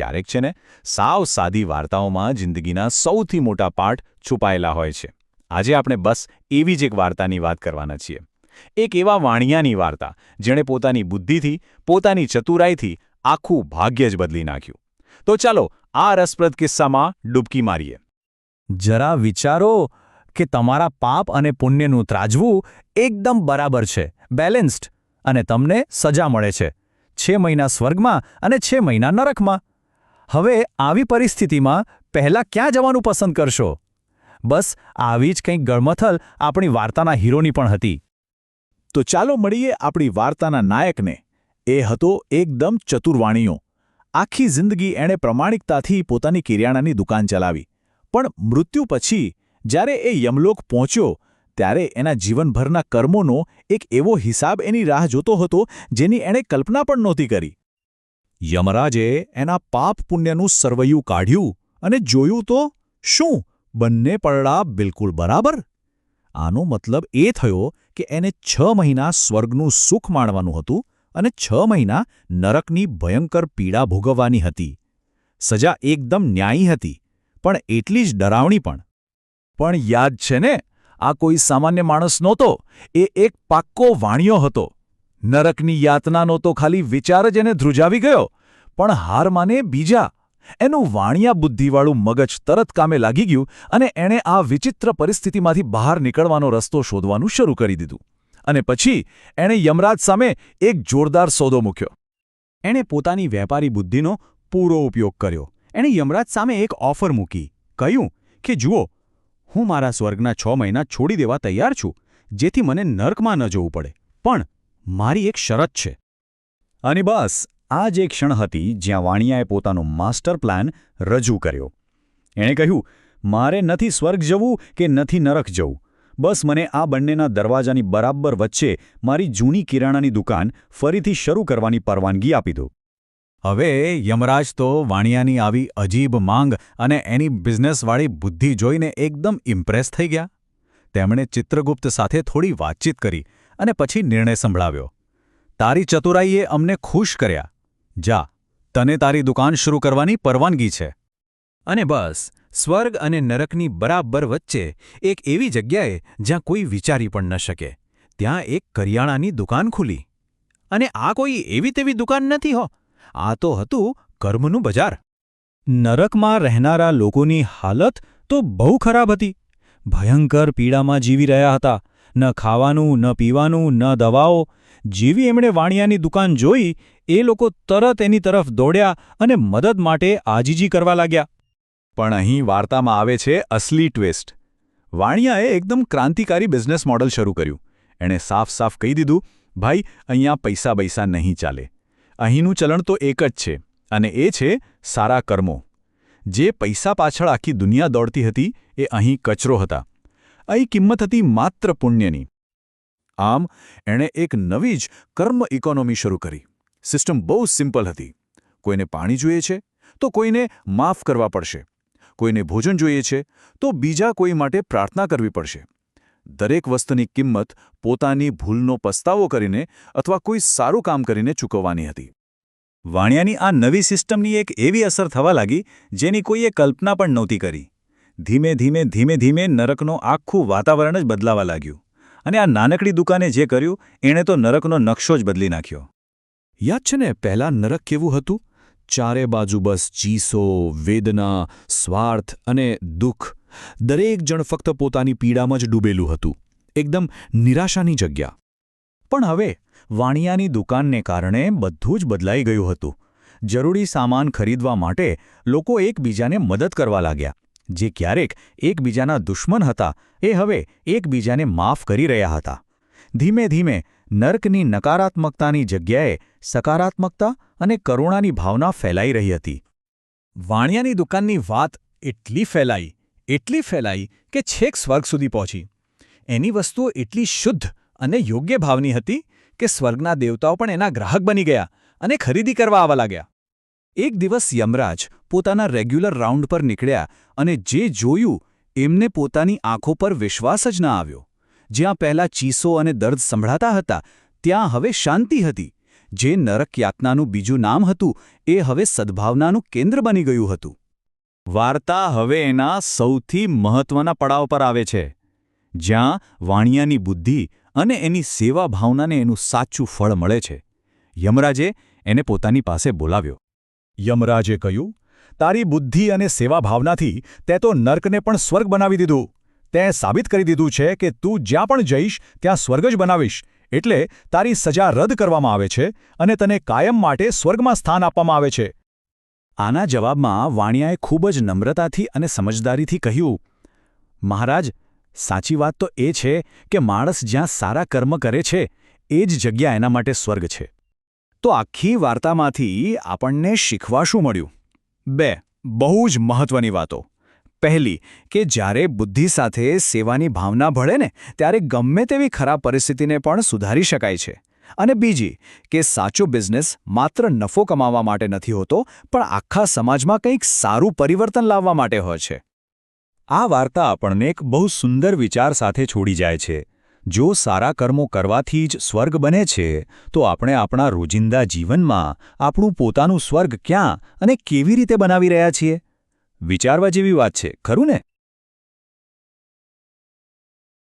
ક્યારેક છે ને, સાવ સાદી વાર્તાઓમાં જિંદગીના સૌથી મોટા પાઠ છુપાયેલા હોય છે. આજે આપણે બસ એવી જ એક વાર્તાની વાત કરવાના છીએ. એક એવા વાણિયાની વાર્તા, જેણે પોતાની બુદ્ધિથી, પોતાની ચતુરાઈથી આખું ભાગ્ય જ બદલી નાખ્યું. તો ચાલો, આ રસપ્રદ કિસ્સામાં ડૂબકી મારીએ. જરા વિચારો કે તમારા પાપ અને પુણ્યનું ત્રાજવું એકદમ બરાબર છે, બેલેન્સ્ડ, અને તમને સજા મળે છે. છે મહિના સ્વર્ગમાં અને છે મહિના નરકમાં. હવે આવી પરિસ્થિતિમાં પહેલાં ક્યાં જવાનું પસંદ કરશો? બસ, આવી જ કંઈક ગળમથલ આપણી વાર્તાના હીરોની પણ હતી. તો ચાલો મળીએ આપણી વાર્તાના નાયકને. એ હતો એકદમ ચતુરવાણીઓ. આખી જિંદગી એણે પ્રમાણિકતાથી પોતાની કિરિયાણાની દુકાન ચલાવી. પણ મૃત્યુ પછી, જ્યારે એ યમલોક પહોંચ્યો, ત્યારે એના જીવનભરના કર્મોનો એક એવો હિસાબ એની રાહ જોતો હતો જેની એણે કલ્પના પણ નહોતી કરી. યમરાજે એના પાપ પુણ્યનું સરવૈયું કાઢ્યું અને જોયું તો શું? બંને પડડા બિલકુલ બરાબર? આનો મતલબ એ થયો કે એને છ મહિના સ્વર્ગનું સુખ માણવાનું હતું અને છ મહિના નરકની ભયંકર પીડા ભોગવવાની હતી. સજા એકદમ ન્યાયી હતી, પણ એટલી જ ડરાવણી પણ. પણ યાદ છે ને, આ કોઈ સામાન્ય માણસ નહોતો, એ એક પાક્કો વાણિયો હતો. નરકની યાતનાનો તો ખાલી વિચાર જ એને ધ્રુજાવી ગયો. પણ હાર માને બીજા. એનું વાણિયા બુદ્ધિવાળું મગજ તરત કામે લાગી ગયું અને એણે આ વિચિત્ર પરિસ્થિતિમાંથી બહાર નીકળવાનો રસ્તો શોધવાનું શરૂ કરી દીધું. અને પછી એણે યમરાજ સામે એક જોરદાર સોદો મૂક્યો. એણે પોતાની વેપારી બુદ્ધિનો પૂરો ઉપયોગ કર્યો. એણે યમરાજ સામે એક ઓફર મૂકી. કહ્યું કે, જુઓ, હું મારા સ્વર્ગના છ મહિના છોડી દેવા તૈયાર છું, જેથી મને નર્કમાં ન જવું પડે. પણ મારી એક શરત છે. અને બસ આ જ એક ક્ષણ હતી જ્યાં વાણિયાએ પોતાનો માસ્ટર પ્લાન રજૂ કર્યો. એણે કહ્યું મારે નથી સ્વર્ગ જવું કે નથી નરક જવું. બસ મને આ બંનેના દરવાજાની બરાબર વચ્ચે મારી જૂની કિરાણાની દુકાન ફરીથી શરૂ કરવાની પરવાનગી આપી દો. હવે યમરાજ તો વાણિયાની આવી અજીબ માંગ અને એની બિઝનેસવાળી બુદ્ધિ જોઈને એકદમ ઇમ્પ્રેસ થઈ ગયા. તેમણે ચિત્રગુપ્ત સાથે થોડી વાતચીત કરી અને પછી નિર્ણય સંભળાવ્યો. તારી ચતુરાઈએ અમને ખુશ કર્યા. જા, તને તારી દુકાન શરૂ કરવાની પરવાનગી છે. અને બસ, સ્વર્ગ અને નરકની બરાબર વચ્ચે એક એવી જગ્યાએ જ્યાં કોઈ વિચારી પણ ન શકે. ત્યાં એક કરિયાણાની દુકાન ખુલી. અને આ કોઈ એવી તેવી દુકાન નથી હો. આ તો હતું કર્મનું બજાર. નરકમાં રહેનારા લોકોની હાલત તો બહુ ખરાબ હતી. ભયંકર પીડામાં જીવી રહ્યા હતા. ન ખાવાનું, ન પીવાનું, ન દવાઓ. જેવી એમણે વાણિયાની દુકાન જોઈ, એ લોકો તરત એની તરફ દોડ્યા અને મદદ માટે આજીજી કરવા લાગ્યા. પણ અહીં વાર્તામાં આવે છે અસલી ટ્વિસ્ટ. વાણિયાએ એકદમ ક્રાંતિકારી બિઝનેસ મોડલ શરૂ કર્યું. એણે સાફ સાફ કહી દીધું, ભાઈ, અહીંયા પૈસા બૈસા નહીં ચાલે. અહીંનું ચલણ તો એક જ છે, અને એ છે સારા કર્મો. જે પૈસા પાછળ આખી દુનિયા દોડતી હતી, એ અહીં કચરો હતા. અહીં કિંમત હતી માત્ર પુણ્યની. આમ, એણે એક નવી જ કર્મ ઇકોનોમી શરૂ કરી. સિસ્ટમ બહુ સિમ્પલ હતી. કોઈને પાણી જોઈએ છે, તો કોઈને માફ કરવા પડશે. કોઈને ભોજન જોઈએ છે, તો બીજા કોઈ માટે પ્રાર્થના કરવી પડશે. દરેક વસ્તુની કિંમત પોતાની ભૂલનો પસ્તાવો કરીને અથવા કોઈ સારું કામ કરીને ચૂકવવાની હતી. વાણિયાની આ નવી સિસ્ટમની એક એવી અસર થવા લાગી, જેની કોઈએ કલ્પના પણ નહોતી કરી. ધીમે ધીમે ધીમે ધીમે નરકનો આખું વાતાવરણ જ બદલાવા લાગ્યું. અને આ નાનકડી દુકાને જે કર્યું, એણે તો નરકનો નકશો જ બદલી નાખ્યો. યાદ છે ને પહેલાં નરક કેવું હતું? ચારે બાજુ બસ ચીસો, વેદના, સ્વાર્થ અને દુઃખ. દરેક જણ ફક્ત પોતાની પીડામાં જ ડૂબેલું હતું. એકદમ નિરાશાની જગ્યા. પણ હવે, વાણિયાની દુકાનને કારણે બધું જ બદલાઈ ગયું હતું. જરૂરી સામાન ખરીદવા માટે લોકો એકબીજાને મદદ કરવા લાગ્યા. જે ક્યારેક એકબીજાના દુશ્મન હતા, એ હવે એકબીજાને માફ કરી રહ્યા હતા. ધીમે ધીમે નર્કની નકારાત્મકતાની જગ્યાએ સકારાત્મકતા અને કરુણાની ભાવના ફેલાઈ રહી હતી. વાણિયાની દુકાનની વાત એટલી ફેલાઈ એટલી ફેલાઈ કે છેક સ્વર્ગ સુધી પહોંચી. એની વસ્તુઓ એટલી શુદ્ધ અને યોગ્ય ભાવની હતી કે સ્વર્ગના દેવતાઓ પણ એના ગ્રાહક બની ગયા અને ખરીદી કરવા આવવા લાગ્યા. એક દિવસ યમરાજ પોતાના રેગ્યુલર રાઉન્ડ પર નીકળ્યા અને જે જોયું, એમને પોતાની આંખો પર વિશ્વાસ જ ન આવ્યો. જ્યાં પહેલાં ચીસો અને દર્દ સંભળાતા હતા, ત્યાં હવે શાંતિ હતી. જે નરક યાતનાનું બીજું નામ હતું, એ હવે સદ્ભાવનાનું કેન્દ્ર બની ગયું હતું. વાર્તા હવે એના સૌથી મહત્વના પડાવ પર આવે છે. જ્યાં વાણિયાની બુદ્ધિ અને એની સેવા ભાવનાને એનું સાચું ફળ મળે છે. યમરાજે એને પોતાની પાસે બોલાવ્યો. યમરાજે કહ્યું, તારી બુદ્ધિ અને સેવા ભાવનાથી તે તો નર્કને પણ સ્વર્ગ બનાવી દીધું. તે સાબિત કરી દીધું છે કે તું જ્યાં પણ જઈશ, ત્યાં સ્વર્ગ જ બનાવીશ. એટલે તારી સજા રદ કરવામાં આવે છે અને તને કાયમ માટે સ્વર્ગમાં સ્થાન આપવામાં આવે છે. આના જવાબમાં વાણિયાએ ખૂબ જ નમ્રતાથી અને સમજદારીથી કહ્યું, મહારાજ, સાચી વાત તો એ છે કે માણસ જ્યાં સારા કર્મ કરે છે, એ જ જગ્યા એના માટે સ્વર્ગ છે. તો આખી વાર્તામાંથી આપણને શીખવા શું મળ્યું. બે, બહુ જ મહત્વની વાતો. પહેલી, કે જ્યારે બુદ્ધિ સાથે સેવાની ભાવના ભળે ને, ત્યારે ગમે તેવી ખરાબ પરિસ્થિતિને પણ સુધારી શકાય છે. અને બીજી, કે સાચો બિઝનેસ માત્ર નફો કમાવા માટે નથી હોતો, પણ આખા સમાજમાં કંઈક સારું પરિવર્તન લાવવા માટે હોય છે. આ વાર્તા આપણને એક બહુ સુંદર વિચાર સાથે છોડી જાય છે. જો સારા કર્મો કરવાથી જ સ્વર્ગ બને છે, તો આપણે આપણા રોજિંદા જીવનમાં આપણું પોતાનું સ્વર્ગ ક્યાં અને કેવી રીતે બનાવી રહ્યા છીએ? વિચારવા જેવી વાત છે, ખરું ને?